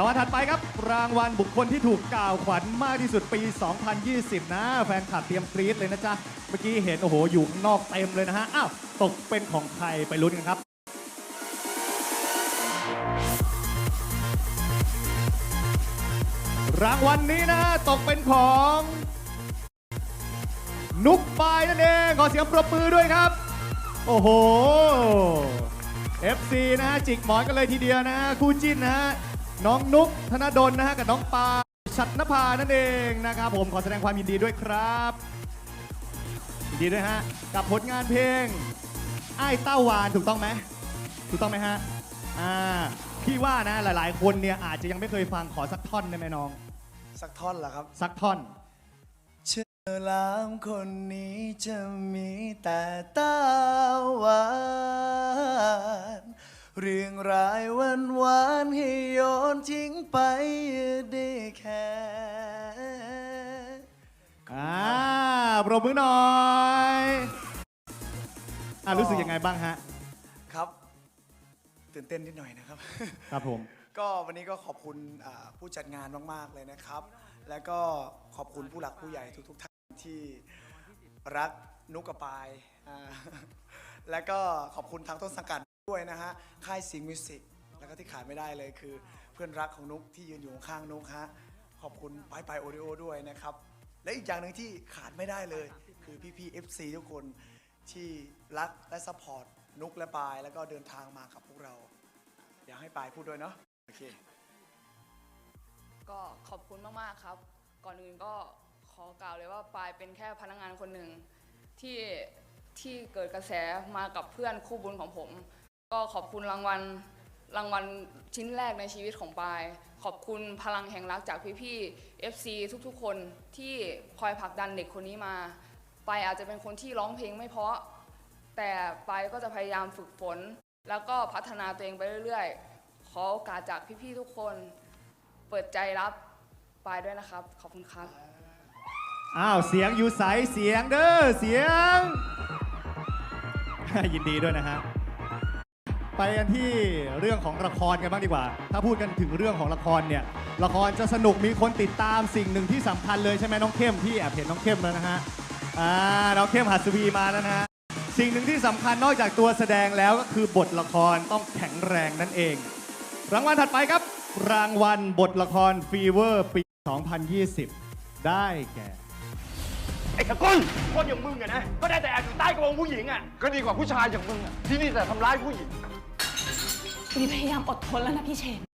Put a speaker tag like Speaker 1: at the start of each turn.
Speaker 1: รางวัลถัดไปครับ รางวัลบุคคลที่ถูกกล่าวขวัญมากที่สุดปี 2020 นะ แฟนคลับเตรียมกรี๊ดเลยนะจ๊ะ เมื่อกี้เห็นโอ้โหอยู่ข้างนอกเต็มเลยนะฮะ อ้าว ตกเป็นของใครไปลุ้นกันครับรางวัลนี้นะตกเป็นของ นุกปายนั่นเอง ขอเสียงปรบมือด้วยครับ โอ้โห FC นะฮะจิกหมอนกันเลยทีเดียวนะฮะคู่จิ้นนะฮะ น้องนุกธนดลนะฮะกับน้องปาชัดนภานั่นเองนะครับผมขอแสดงความยินดีด้วยครับยินดีด้วยฮะกับผลงานเพลงไอ้ายเต้าวานถูกต้องไหมถูกต้องไหมฮะอ่าพี่ว่านะหลาย ๆ คนเนี่ยอาจจะยังไม่เคยฟังขอสักท่อนได้ไหมน้อง
Speaker 2: สักท่อนเหรอครับ
Speaker 1: สักท่อน
Speaker 2: เชื่อลามคนนี้จะมีแต่ตาหวาน เรื่องรายวันวานๆให้โยนทิ้งไปได้แค่
Speaker 1: อ่าปรบมือหน่อยอ่ารู้สึกยังไงบ้างฮะ
Speaker 2: ครับ ตื่นเต้นนิดหน่อยนะครับ
Speaker 1: ครับผม
Speaker 2: ก็วันนี้ก็ขอบคุณอ่าผู้จัดงานมาก ๆ เลยนะครับ แล้วก็ขอบคุณผู้หลักผู้ใหญ่ทุก ๆ ท่านที่รักนุกกระปายอ่าแล้วก็ขอบคุณทางต้นสังกัด ด้วยนะฮะ ค่ายสิงห์มิวสิกแล้วก็ที่ขาดไม่ได้เลยคือ เพื่อนรักของนุ๊กที่ยืนอยู่ข้างนุ๊กฮะ ขอบคุณปายปายโอริโอด้วยนะครับ และอีกอย่างหนึ่งที่ขาดไม่ได้เลย คือพี่ๆ FC ทุกคนที่รักและซัพพอร์ตนุ๊กและปายแล้วก็เดินทางมากับพวกเรา อยากให้ปายพูดด้วยเนาะโอเค
Speaker 3: ก็ขอบคุณมากๆครับ ก่อนอื่นก็ขอกล่าวเลยว่าปายเป็นแค่พนักงานคนหนึ่งที่ที่เกิดกระแสมากับเพื่อนคู่บุญของผม ก็ขอบคุณรางวัลรางวัลชิ้นแรกในชีวิตของปาย ขอบคุณพลังแห่งรักจากพี่ๆ FC ทุกๆ คนที่คอยผลักดันเด็กคนนี้มาปายอาจจะเป็นคนที่ร้องเพลงไม่เพราะ แต่ปายก็จะพยายามฝึกฝน แล้วก็พัฒนาตัวเองไปเรื่อยๆ ขอโอกาสจากพี่ๆ ทุกคน เปิดใจรับปายด้วยนะครับ ขอบคุณครับ
Speaker 1: อ้าว เสียงอยู่ใสเสียงเด้อเสียง ยินดีด้วยนะฮะ ไปกันที่เรื่องของละครกันบ้างดีกว่า ถ้าพูดกันถึงเรื่องของละครเนี่ยละครจะสนุกมีคนติดตามสิ่งหนึ่งที่สำคัญเลยใช่ไหมน้องเข้มที่แอบเห็นน้องเข้มแล้วนะฮะอ่าน้องเข้มหัสวีมาแล้วนะฮะสิ่งหนึ่งที่สำคัญนอกจากตัวแสดงแล้วก็คือบทละครต้องแข็งแรงนั่นเอง รางวัลถัดไปครับ รางวัลบทละครฟีเวอร์ปี 2020 ได้แก่
Speaker 4: ไอ้กระก้นคนอย่างมึงอะนะ ก็ได้แต่แอบอยู่ใต้กระโปรงผู้หญิงอะก็ดีกว่าผู้ชายอย่างมึงอะที่นี่แต่ทำร้ายผู้หญิง
Speaker 5: วีพยายามอดทนแล้วนะพี่เชน